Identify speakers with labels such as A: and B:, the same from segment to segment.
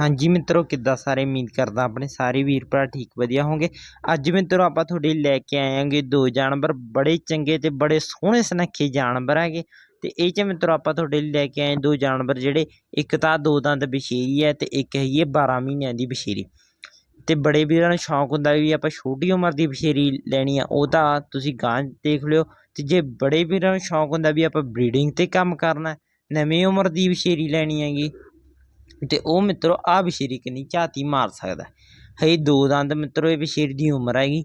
A: ਹਾਂਜੀ ਮਿੱਤਰੋ, ਕਿੱਦਾਂ ਸਾਰੇ? ਉਮੀਦ ਕਰਦਾ ਆਪਣੇ ਸਾਰੇ ਵੀਰ ਭਰਾ ਠੀਕ ਵਧੀਆ ਹੋਣਗੇ। ਅੱਜ ਮਿੱਤਰੋ, ਆਪਾਂ ਤੁਹਾਡੇ ਲਈ ਲੈ ਕੇ ਆਏ ਆਂਗੇ ਦੋ ਜਾਨਵਰ। ਬੜੇ ਚੰਗੇ ਤੇ ਬੜੇ ਸੋਹਣੇ ਸੁਨੱਖੇ ਜਾਨਵਰ ਹੈਗੇ। ਤੇ ਇਹ ਚ ਮਿੱਤਰੋ, ਆਪਾਂ ਤੁਹਾਡੇ ਲਈ ਲੈ ਕੇ ਆਏ ਦੋ ਜਾਨਵਰ ਜਿਹੜੇ ਇੱਕ ਤਾਂ ਦੋ ਦੰਦ ਬਸ਼ੀਰੀ ਹੈ ਤੇ ਇੱਕ ਹੈਗੀ ਹੈ 12 ਮਹੀਨਿਆਂ ਦੀ ਬਸ਼ੀਰੀ। ਤੇ ਬੜੇ ਵੀਰਾਂ ਨੂੰ ਸ਼ੌਂਕ ਹੁੰਦਾ ਵੀ ਆਪਾਂ ਛੋਟੀ ਉਮਰ ਦੀ ਬਸ਼ੀਰੀ ਲੈਣੀ ਆ, ਉਹ ਤਾਂ ਤੁਸੀਂ ਗਾਂ ਦੇਖ ਲਿਓ। ਤੇ ਜੇ ਬੜੇ ਵੀਰਾਂ ਨੂੰ ਸ਼ੌਂਕ ਹੁੰਦਾ ਵੀ ਆਪਾਂ ਬਰੀਡਿੰਗ ਤੇ ਕੰਮ ਕਰਨਾ, ਨਵੀਂ ਉਮਰ ਦੀ ਬਸ਼ੀਰੀ ਲੈਣੀ ਹੈਗੀ ਤੇ ਉਹ ਮਿੱਤਰੋ ਆ ਬਸ਼ੀਰੀ ਕਿੰਨੀ ਝਾਤੀ ਮਾਰ ਸਕਦਾ ਹੈ। ਦੋ ਦੰਦ ਮਿੱਤਰੋ, ਇਹ ਬਸ਼ੀਰੀ ਦੀ ਉਮਰ ਹੈਗੀ।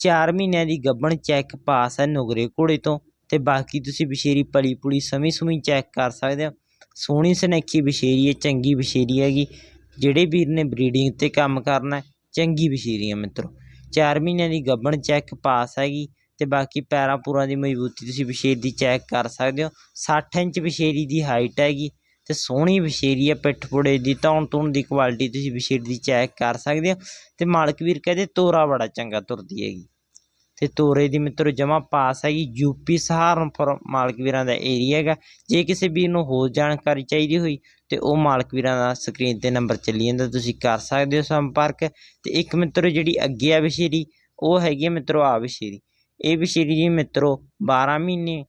A: 4 ਮਹੀਨਿਆਂ ਦੀ ਗੱਬਣ ਚੈੱਕ ਪਾਸ ਹੈ ਨੁਗਰੇ ਘੋੜੇ ਤੋਂ ਤੇ ਬਾਕੀ ਤੁਸੀਂ ਬਸ਼ੀਰੀ ਪਲੀ ਪੁਲੀ ਸਮੀ ਸਮੀ ਚੈੱਕ ਕਰ ਸਕਦੇ ਹੋ। ਸੋਹਣੀ ਸੁਨੱਖੀ ਬਸ਼ੀਰੀ ਹੈ, ਚੰਗੀ ਬਸ਼ੀਰੀ ਹੈਗੀ। ਜਿਹੜੇ ਵੀਰ ਨੇ ਬਰੀਡਿੰਗ ਤੇ ਕੰਮ ਕਰਨਾ ਚੰਗੀ ਬਸ਼ੀਰੀ ਹੈ ਮਿੱਤਰੋ। 4 ਮਹੀਨਿਆਂ ਦੀ ਗੱਬਣ ਚੈੱਕ ਪਾਸ ਹੈਗੀ ਤੇ ਬਾਕੀ ਪੈਰਾਂ ਪੂਰਾਂ ਦੀ ਮਜ਼ਬੂਤੀ ਤੁਸੀਂ ਬਸ਼ੀਰ ਦੀ ਚੈੱਕ ਕਰ ਸਕਦੇ ਹੋ। 60 ਇੰਚ ਬਸ਼ੀਰੀ ਦੀ ਹਾਈਟ ਹੈਗੀ। ਅਤੇ ਸੋਹਣੀ ਬਸ਼ੀਰੀ ਹੈ ਪਿੱਠ ਪੁੜੇ ਦੀ, ਧੌਣ ਧੁਣ ਦੀ ਕੁਆਲਿਟੀ ਤੁਸੀਂ ਬਸ਼ੀਰ ਦੀ ਚੈੱਕ ਕਰ ਸਕਦੇ ਹੋ। ਅਤੇ ਮਾਲਕ ਵੀਰ ਕਹਿੰਦੇ ਤੋਰਾ ਬੜਾ ਚੰਗਾ ਤੁਰਦੀ ਹੈਗੀ। ਅਤੇ ਤੋਰੇ ਦੀ ਮਿੱਤਰੋ ਜਮਾ ਪਾਸ ਹੈਗੀ ਯੂਪੀ ਸਹਾਰਨਪੁਰ ਮਾਲਕ ਵੀਰਾਂ ਦਾ ਏਰੀਆ ਹੈਗਾ। ਜੇ ਕਿਸੇ ਵੀਰ ਨੂੰ ਹੋਰ ਜਾਣਕਾਰੀ ਚਾਹੀਦੀ ਹੋਈ ਤੇ ਉਹ ਮਾਲਕ ਵੀਰਾਂ ਦਾ ਸਕਰੀਨ ਤੇ ਨੰਬਰ ਚੱਲੀ ਜਾਂਦਾ, ਤੁਸੀਂ ਕਰ ਸਕਦੇ ਹੋ ਸੰਪਰਕ। ਤੇ ਇੱਕ ਮਿੱਤਰੋ ਜਿਹੜੀ ਅੱਗੇ ਆ ਬਸ਼ੀਰੀ ਉਹ ਹੈਗੀ ਹੈ ਮਿੱਤਰੋ ਆ ਬਸ਼ੀਰੀ ਇਹ ਬਸ਼ੀਰੀ ਜੀ ਮਿੱਤਰੋ 12 ਮਹੀਨੇ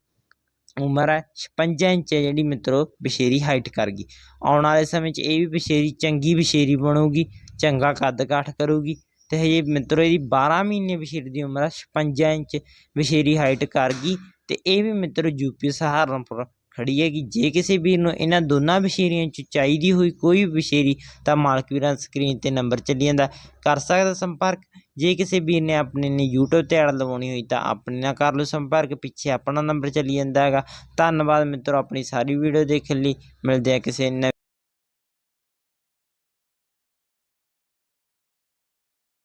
A: ਉਮਰ ਹੈ 56 ਇੰਚ ਹੈ ਜਿਹੜੀ ਮਿੱਤਰੋ, ਬਸ਼ੇਰੀ ਹਾਈਟ ਕਰ ਗਈ ਆਉਣ ਵਾਲੇ ਸਮੇਂ 'ਚ ਇਹ ਵੀ ਬਸ਼ੇਰੀ, ਚੰਗੀ ਬਸ਼ੇਰੀ ਬਣੂਗੀ, ਚੰਗਾ ਕੱਦ ਕਾਠ ਕਰੂਗੀ ਅਤੇ ਹਜੇ ਮਿੱਤਰੋ ਇਹਦੀ 12 ਮਹੀਨੇ ਬਸ਼ੇਰੀ ਦੀ ਉਮਰ ਹੈ 56 ਇੰਚ ਬਸ਼ੇਰੀ ਹਾਈਟ ਕਰ ਗਈ ਅਤੇ ਇਹ ਵੀ ਮਿੱਤਰੋ ਯੂਪੀ ਸਹਾਰਨਪੁਰ ਖੜੀ ਹੈਗੀ। ਜੇ ਕਿਸੇ ਵੀਰ ਨੂੰ ਇਹਨਾਂ ਦੋਨਾਂ ਬਸ਼ੇਰੀਆਂ 'ਚ ਚਾਹੀਦੀ ਹੋਈ ਕੋਈ ਵੀ ਬਸ਼ੇਰੀ ਤਾਂ ਮਾਲਕ ਵੀਰਾਂ ਸਕਰੀਨ ਤੇ ਨੰਬਰ ਚੱਲੀ ਜਾਂਦਾ। ਕਰ ਸਕਦਾ ਸੰਪਰਕ। ਜੇ ਕਿਸੇ ਵੀਰ ਨੇ ਆਪਣੇ ਨੇ YouTube ਤੇ ਐਡ ਲਵਾਉਣੀ ਹੋਈ, ਤਾਂ ਆਪਣੇ ਨਾਲ ਕਰ ਲਓ ਸੰਪਰਕ। ਪਿੱਛੇ ਆਪਣਾ ਨੰਬਰ ਚੱਲੀ ਜਾਂਦਾ ਹੈਗਾ। ਧੰਨਵਾਦ ਮਿੱਤਰੋ, ਆਪਣੀ ਸਾਰੀ ਵੀਡੀਓ ਦੇਖਣ ਲਈ। ਮਿਲਦੇ ਆ ਕਿਸੇ ਨਵੀਂ